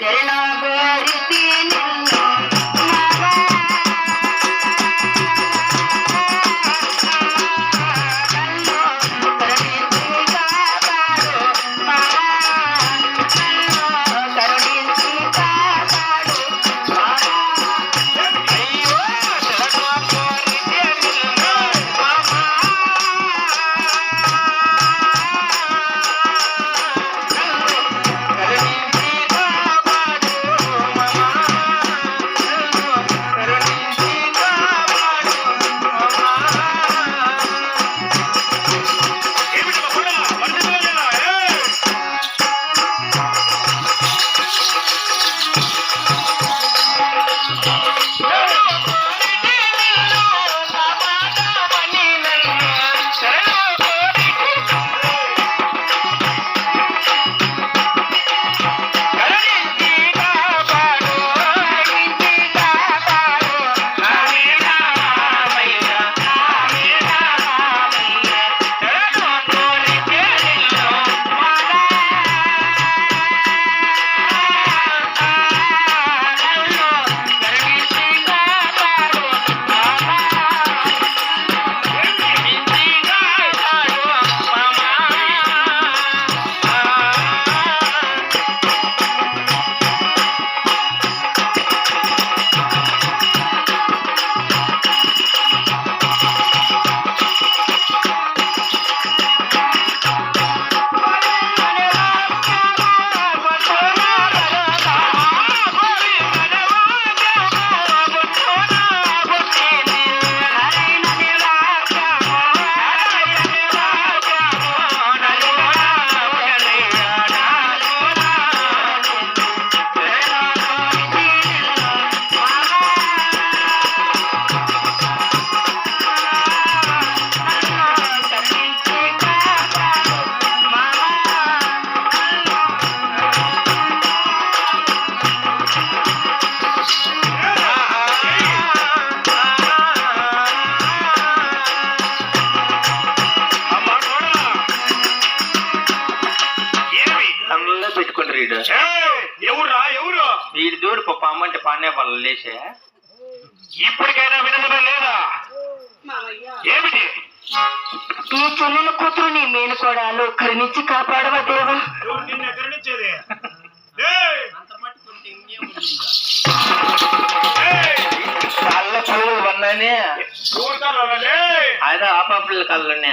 Elena లేచా ఇప్పటికైనా వినడం లేదా? ఏమిటి? ఈ చెల్లెల కూతురు నీ ఒక్కరి నుంచి కాపాడవా దేవా? నిన్ను కరుణించేది కళ్ళ చూడు వల్లనే. ఆయన ఆ పాపల కళ్ళనే.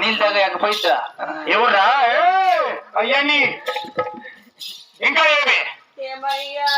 నీళ్ళు తాగాక పోయిద్దా ఎవర్రా అయ్యా నీ ఇంకా ఏమి? ఏమయ్యా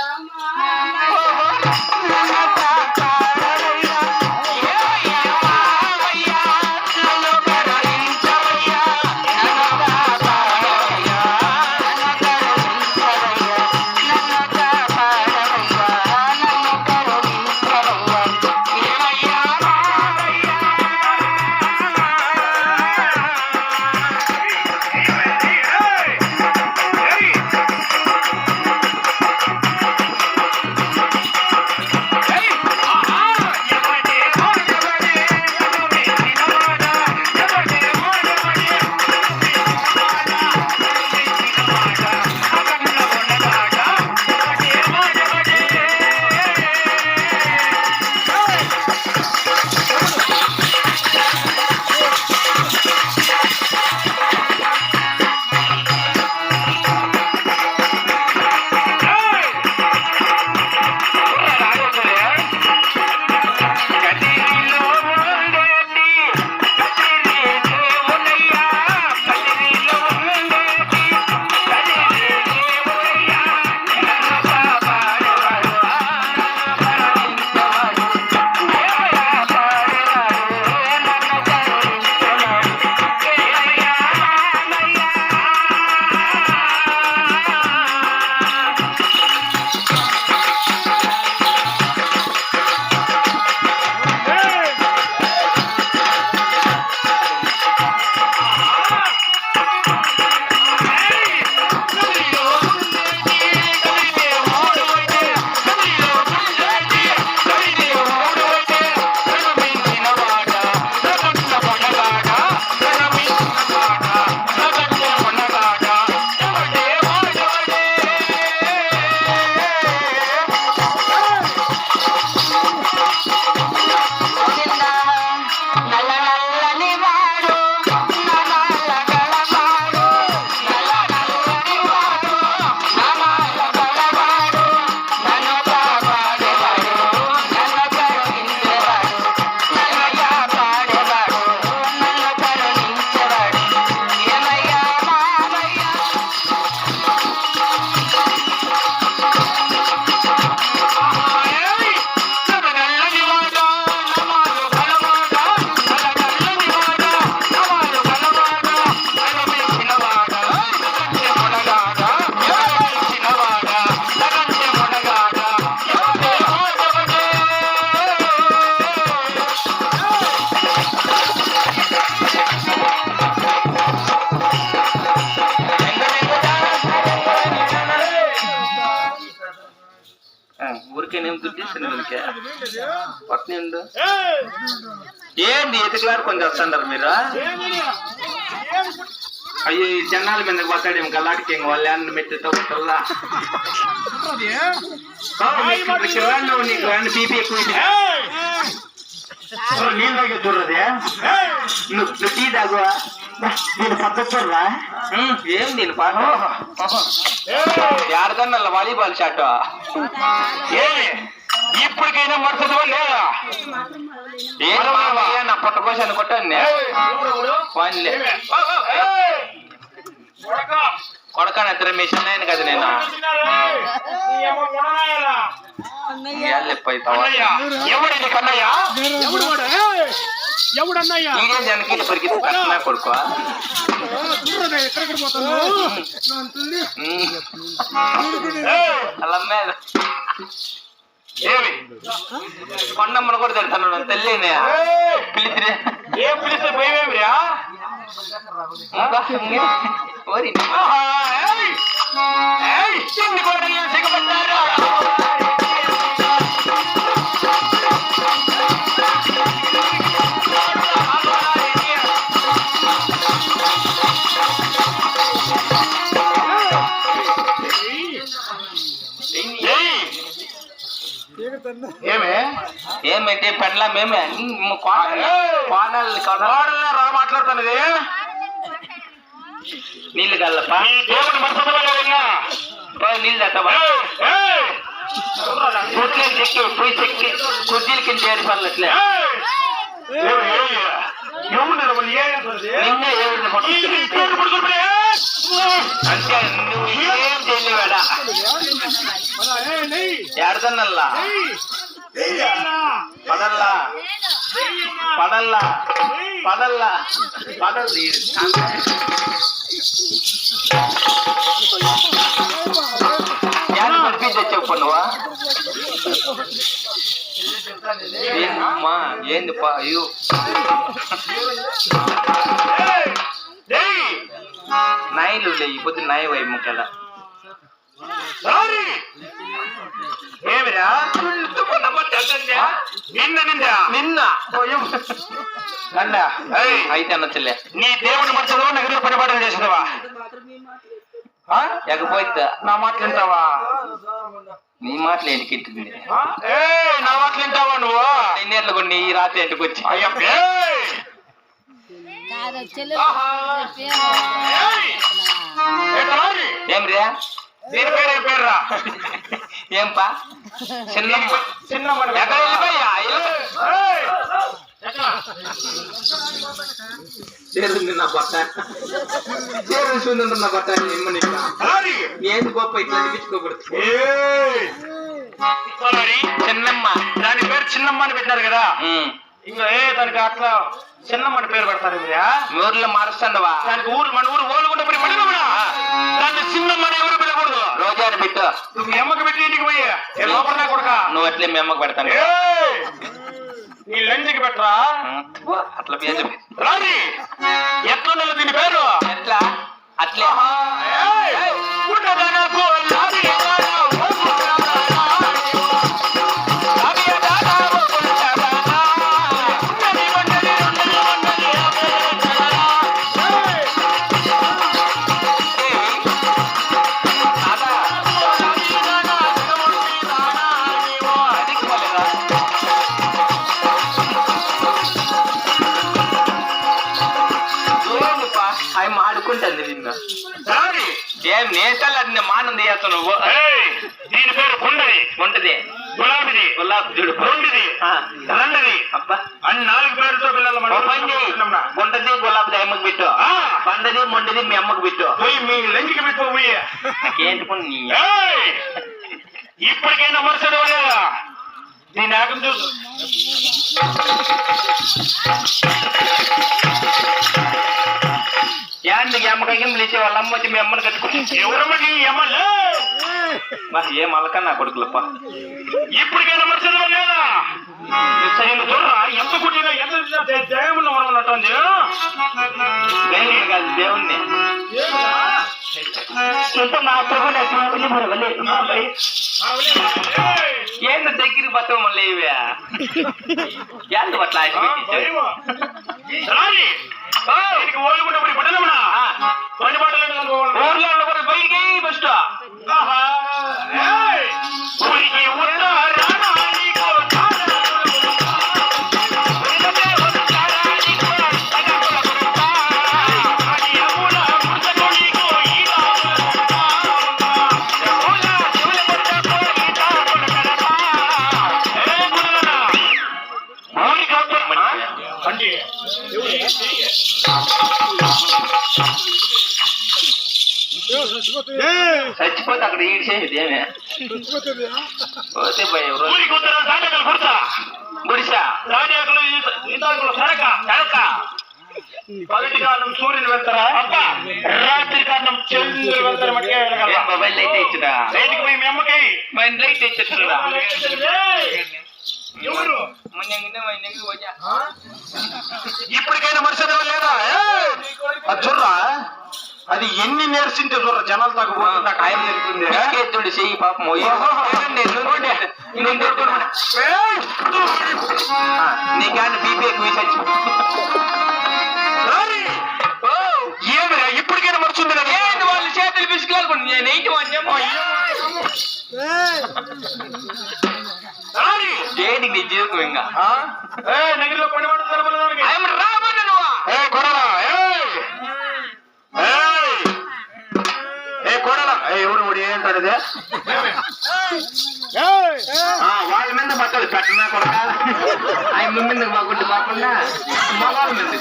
ఏంది? ఎతుకులాడు కొంచెం వస్తుంటారు మీరు? అయ్యో ఈ జనాల మీదకి పోతాడు ఏం గల్లాడికి ఇంక వాళ్ళు అన్న మెట్టితో కొట్టల్లా నువ్వు నీకు బీపీ ఎక్కువ నీళ్ళు తాగే చూడదే నువ్వు నువ్వు టీ తాగువా? నేను పద్ధతి చూడరా? ఏం నేను పాట ఆడకన్నా వాలీబాల్ షాట్? ఏమి ఇప్పటికైనా మరుసటి లేదా? నా పొట్ట కోసాను కొట్టండి. ఫోన్లే కొడక నిద్ర మిషన్ అయిన కదా నేను? ఎవడి కన్నయ్య? ఎవడన్నయ్యా? ఇంకేం జనకి పరిగెత్తి కన్నా కొడుకు. ఎక్కడికి పోతాను అలా మీద ఏమి? కొండమ్మను కూడా తిడతాను తెల్లినే పిలిచిరే ఏం పిలిస్తే పోయేమిరా ఓరి చిన్ని కోడలు ఏమే? ఏమంటే పెండ్లా మేమే? కోడల్ని కోడల్ని రా మాట్లాడుతున్నది. నీళ్ళు కల్లప్ప దేవుడు మనసుగా పోయి నీళ్ళు తట్టవా కుర్చీలు చెక్కి పోయి చెక్కి కుర్చీల కింద చేరి పనులట్లే నిన్నే ఏడు అంటే నువ్వు ఏం చేయలేవాడా ఎడదన్నల్లా పడల్లా పడల్లా పడల్లా పడల్లి యాడ పంపించే చెప్పు నువ్వా ఏందమ్మా? ఏంది పా అయ్యో. నాయలు ఈ పొద్దు నాయ వై ముక్కల. ఏమిరా? నిన్న నిందా. నిన్న? కండ అయితే అనొచ్చులే నీ దేవుని మనుషులు నగదు పనిపాటలు చేసినవా ఎకపోయిద్దా నా మాటలు వింటావా? నీ మాటలు ఏంటి కిట్టుకుంది ఏ నా మాటలు వింటావా నువ్వు కొన్ని ఈ రాత్రి ఇంటికి వచ్చి? ఏం రే? దీని పేరు ఏం పేరురా? ఏం పా చిన్నమ్మ చిన్నమ్మ ఎక్కడ వెళ్ళిపోయా? ఏయ్! ఎక్కడ? చేరుంది నా బట్ట చేరుంది నా బట్ట మరి, ఏంది గొప్ప ఇట్లా! మరి, చిన్నమ్మ. దాని పేరు చిన్నమ్మ అని పెట్టినారు కదా. ఇంకా ఏ దానికి అట్లా చిన్నమ్మ అని పేరు పెడతారు ఊర్లో మారుస్తాండవా? దానికి ఊరు మన ఊరు ఓలుగుంటే మడిగా కూడా దాన్ని చిన్నమ్మ అని ఎవరు పిలకూడదు రోజాని పెట్టు. నువ్వు మీ అమ్మకి పెట్టి ఇంటికి పోయి ఏ లోపలనే కొడక? నువ్వు అట్లే మీ అమ్మకు పెడతాను! నీ లంచ్కి పెట్టరా? అట్లా పేరు రాని ఎట్లున్నది దీని పేరు? ఎట్లా? అట్లే. నేతలు అన్ని మానం తీయచ్చు నువ్వు! దీని పేరు పుండది ఉంటది గులాబీది. గులాబ్ చూడు రెండుది. ఆ, రెండుది. అబ్బా. అని నాలుగు పేరుతో పిల్లలు. గుంటది గులాబ్ అమ్మకి పెట్టు. పండది మొండది మీ అమ్మకి పెట్టు. పోయి మీ లంచ్కి పెట్టుకో పోయి. ఏంటి పని నీ? ఏయ్! ఇప్పటికైనా మరుసటి లేదా? దీని ఆగం చూసు అమ్మకాయ లేచే వాళ్ళ అమ్మ వచ్చి మీ అమ్మని కట్టుకుని ఎవరమ్మ నీ మరి ఏం అలక నా కొడుకులప్ప. ఇప్పటికైనా మరుసటి లేదా? నేను చూడరా ఎంత కుట్టినా ఎంత ఉన్నట్టుంది దేవుని కాదు దేవుణ్ణి. మాత్రమే నాకు మరి ఏయ్! ఏంది దగ్గరికి పత్రం మళ్ళీ ఇవే? ఎంత పట్ల இதுக்கு ஓய்வு கொண்டு அப்படி பண்ணலாமா மணி பாட்டில் போய் போயிருக்கேன் பெஸ்டா ஊரிக்கு అక్కడ ఈడ్చేది ఏమే పోతే భయం గుడిసా సరక సరక పగటి కాలం సూర్యుని వెళ్తారా అబ్బ రాత్రి కాలం చంద్రుని వెళ్తారు మటుకే ఏం వెళ్ళగలరా మొబైల్ లైట్ ఇచ్చుడా బయటికి పోయి మీ అమ్మకి మైండ్ లైట్ ఇచ్చుడా ఏయ్! ఎవరు ఇప్పటికైనా మనుషులు లేదా చూడరా అది ఎన్ని నేర్చింటే చూడరా జనాలు తగ్గబోతుంది నాకు ఆయన తెలుస్తుంది బిస్కెట్టుడు చెయ్యి పాపం నీకన్నా బీపీ ఎక్కువ చచ్చి ఏమిరా ఇప్పటికైనా లేదా? ఏంది వాళ్ళు చేతులు బిస్కెట్లు నేను ఏంటి రాని. ఏంటి నీ జీవితం ఇంకా? నగిరిలో పని. ఆయన రామన్న నువ్వు? వాళ్ళ మీద బట్టలు పెట్టినా కొడక ఆయన ముందు మాకుంటూ కాకుండా మగాళ్ళ మీద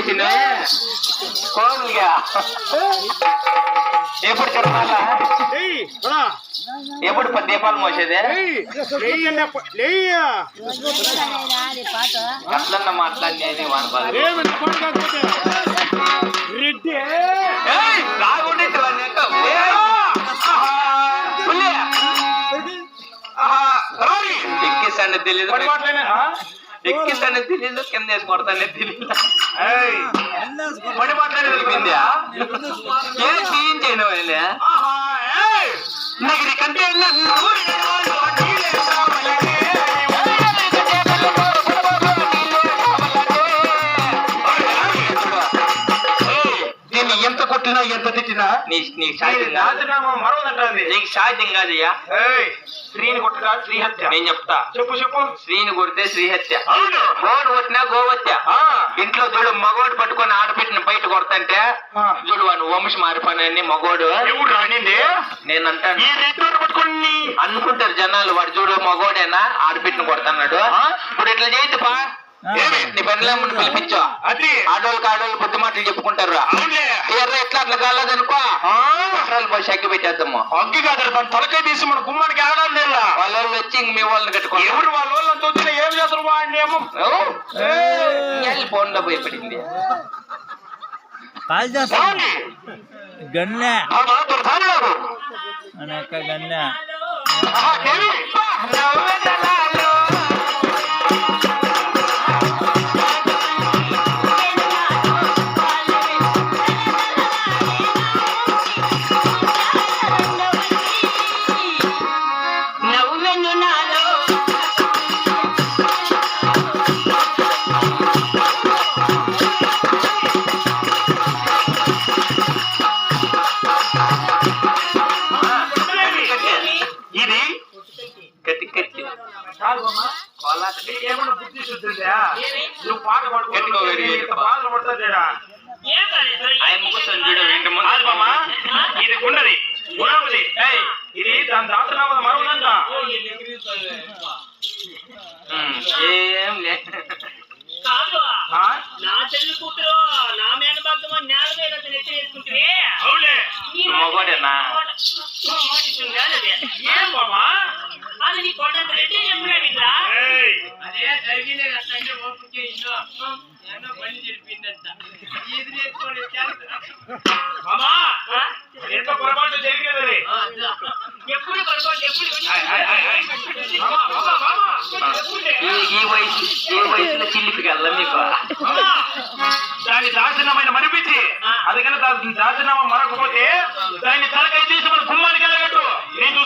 మీద. ఈ చేసిన కోములుగా ఎప్పుడు చెప్పాలా ఎప్పుడు పది దీపాలు మోసేదే అట్లన్న మాట్లాడినది వాని బాధ ఏయ్, రాగుండేది ఎక్కిస్తానే తెలీదు కింద వేసి కొడతానే ఏయ్, పని మాట్లాడి తెలిపిందా ఏం తీయించేను వెళ్ళా! నగిరి కంటే ఎంత కొట్టినా ఎంత తిట్టినా సాధ్యం కాదు. నీకు సాధ్యం కాదయ్యా స్త్రీని కొట్టగా శ్రీ హత్య. నేను చెప్తా. చెప్పు చెప్పు. స్త్రీని కొడితే శ్రీహత్య అవును. గోడు కొట్టినా గోవత్య. ఇంట్లో చూడు మగోడు పట్టుకొని ఆడపెట్టిన బయట కొడతంటే. చూడు వాడు వంశ మారిపోయిన మగోడు. ఎవడు రానింది? నేను అంటాను పట్టుకొని. అనుకుంటారు జనాలు వాడు చూడు మగోడేనా ఆడపెట్టిన కొడతాడు? ఇప్పుడు ఇట్లా పా ఏమి? నీ పనిలేమని పిలిపించో అది. ఆడోళ్ళకి ఆడోళ్ళు బుద్ధి మాటలు చెప్పుకుంటారు ఎర్ర ఎట్లా అట్లా కాలేదనుకో? పోసి అగ్గి పెట్టేద్దాము. అగ్గి కాదు తన తలకాయ తీసి మన గుమ్మానికి ఆడాలి వాళ్ళ వాళ్ళు వచ్చి ఇంక మీ వాళ్ళని కట్టుకోండి ఎవరు వాళ్ళ వాళ్ళంతా వచ్చినా ఏం చేస్తారు వాడిని ఏమో? ఫోన్లో కాల్ చేస్తా రాని. గన్లే బాధలు ఆయన చూడు ముందు ఇది గుండది. గుణపది ఇది దాని దాతనామద మరవదంట ఏం లే. కాదు? నా చెల్లి కూతురు నా మేనభాగం నేల మీద నెత్తి వేసుకుంటే అవులే మగోడేనా ఏం బామా కాదు నీ కొండ రెడ్డి చెప్పినా అదే జరిగిందే కదా అంటే ఓపిక ఏమో పని జరిపిందంట. ఇది నేర్చుకొని మామా ఎంత పొరపాటు జరిగినది ఎప్పుడు పొరపాటు ఎప్పుడు ఈ వయసు ఏ వయసులో చిల్లిపి కల్ల దాని దాచనమైన మనిపించి అందుకని దాని దాచనమ మరకపోతే దాన్ని తలకై చేసి మన గుమ్మ